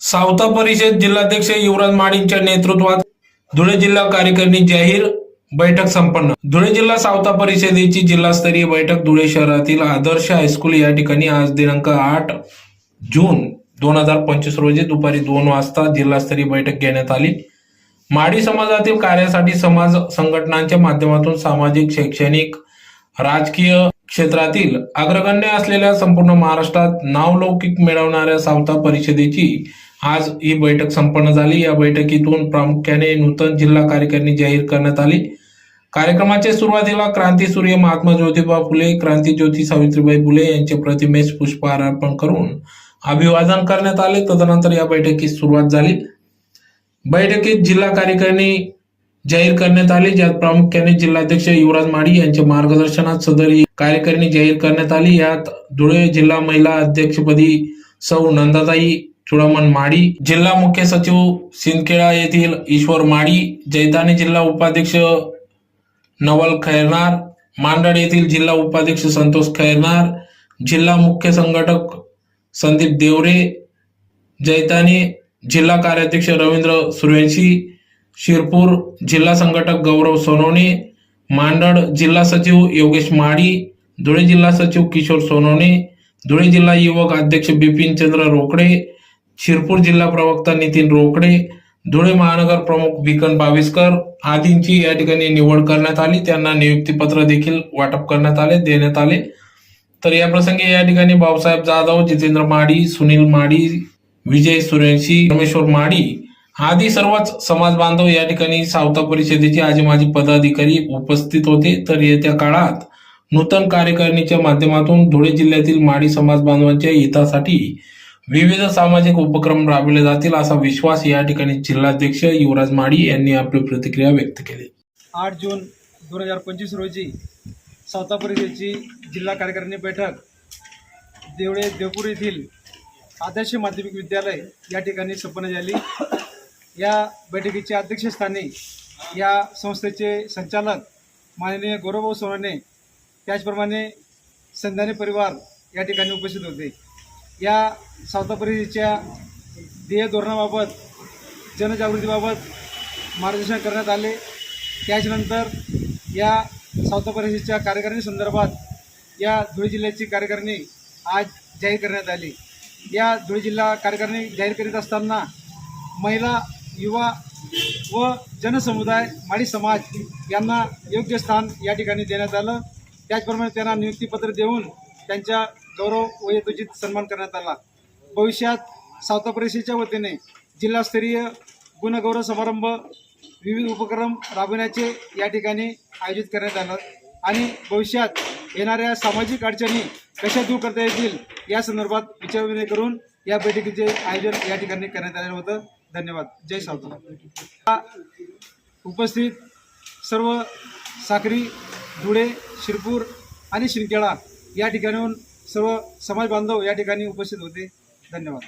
सावता परिषद जिल्हाध्यक्ष युवराज माडींच्या नेतृत्वात धुळे जिल्हा कार्यकारिणी जाहीर बैठक संपन्न. धुळे जिल्हा सावता परिषदेची जिल्हास्तरीय बैठक धुळे शहरातील आदर्श हायस्कूल या ठिकाणी आज दिनांक आठ जून दोन हजार पंचवीस रोजी दुपारी दोन वाजता जिल्हास्तरीय बैठक घेण्यात आली. माडी समाजातील कार्यासाठी समाज संघटनांच्या माध्यमातून सामाजिक शैक्षणिक राजकीय क्षेत्रातील अग्रगण्य असलेल्या संपूर्ण महाराष्ट्रात नावलौकिक मिळवणाऱ्या सावता परिषदेची आज ही बैठक संपन्न झाली. या बैठकीतून प्रामुख्याने नूतन जिल्हा कार्यकारिणी जाहीर करण्यात आली. कार्यक्रमाच्या सुरुवातीला क्रांती सूर्य महात्मा ज्योतिबा फुले क्रांती ज्योती सावित्रीबाई फुले यांच्या प्रतिमेस पुष्पहार अर्पण करून अभिवादन करण्यात आले. तदनंतर या बैठकीस सुरुवात झाली. बैठकीत जिल्हा कार्यकारिणी जाहीर करण्यात आली. ज्यात प्रामुख्याने जिल्हाध्यक्ष युवराज माडी यांच्या मार्गदर्शनात सदर ही कार्यकारिणी जाहीर करण्यात आली. यात धुळे जिल्हा महिला अध्यक्षपदी सौ नंदाताई चुडामण माडी जिल्हा मुख्य सचिव सिंदखेडा येथील ईश्वर माडी जैतानी जिल्हा उपाध्यक्ष नवल खैरनार मांडळ येथील जिल्हा उपाध्यक्ष संतोष खैरनार जिल्हा मुख्य संघटक संदीप देवरे जैतानी जिल्हा कार्याध्यक्ष रवींद्र सूर्यवंशी शिरपूर जिल्हा संघटक गौरव सोनवणे मांडळ जिल्हा सचिव योगेश माडी धुळे जिल्हा सचिव किशोर सोनवणे धुळे जिल्हा युवक अध्यक्ष बिपिन चंद्र रोकडे शिरपूर जिल्हा प्रवक्ता नितीन रोकडे धुळे महानगर प्रमुख बिकन बावीसकर आदींची या ठिकाणी निवड करण्यात आली. त्यांना नियुक्तीपत्र देखील वाटप करण्यात आले देण्यात आले. तर या प्रसंगी या ठिकाणी बाबासाहेब जाधव जितेंद्र माडी सुनील माडी विजय सूर्यवंशी रमेश्वर माडी आदी सर्वच समाज बांधव या ठिकाणी सावता परिषदेचे आजी माजी पदाधिकारी उपस्थित होते. तर येत्या काळात नूतन कार्यकारिणीच्या माध्यमातून धुळे जिल्ह्यातील माडी समाज बांधवांच्या हितासाठी विविध सामाजिक उपक्रम राबविले जातील असा विश्वास या ठिकाणी जिल्हाध्यक्ष युवराज माडी यांनी आपली प्रतिक्रिया व्यक्त केली. आठ जून दोन हजार पंचवीस रोजी सावता परिषदेची जिल्हा कार्यकारिणी बैठक देवळे देवपूर येथील आदर्श माध्यमिक विद्यालय या ठिकाणी संपन्न झाली. या बैठकीच्या अध्यक्षस्थानी या संस्थेचे संचालक माननीय गौरवभाऊ सोनाने त्याचप्रमाणे संधाने परिवार या ठिकाणी उपस्थित होते. या सावता परिषदेच्या ध्येय धोरणाबाबत जनजागृतीबाबत मार्गदर्शन करण्यात आले. त्याच्यानंतर या सावता परिषदेच्या कार्यकारिणी संदर्भात या धुळे जिल्ह्याची कार्यकारिणी आज जाहीर करण्यात आली. या धुळे जिल्हा कार्यकारिणी जाहीर करीत असताना महिला युवा व जनसमुदाय माळी समाज यांना योग्य स्थान या ठिकाणी देण्यात आलं. त्याचप्रमाणे त्यांना नियुक्तीपत्र देऊन त्यांच्या गौरव व यथोचित सन्मान करण्यात आला. भविष्यात सावता परिषदेच्या वतीने जिल्हास्तरीय गुणगौरव समारंभ विविध उपक्रम राबविण्याचे या ठिकाणी आयोजित करण्यात आलं आणि भविष्यात येणाऱ्या सामाजिक अडचणी कशा दूर करता येतील या संदर्भात विचारविनिमय करून या बैठकीचे आयोजन या ठिकाणी करण्यात आलेलं होतं. धन्यवाद. जय सावता. उपस्थित सर्व साक्री धुळे शिरपूर आणि शिंदखेडा या ठिकाणाहून सर्व समाज बांधव या ठिकाणी उपस्थित होते. धन्यवाद.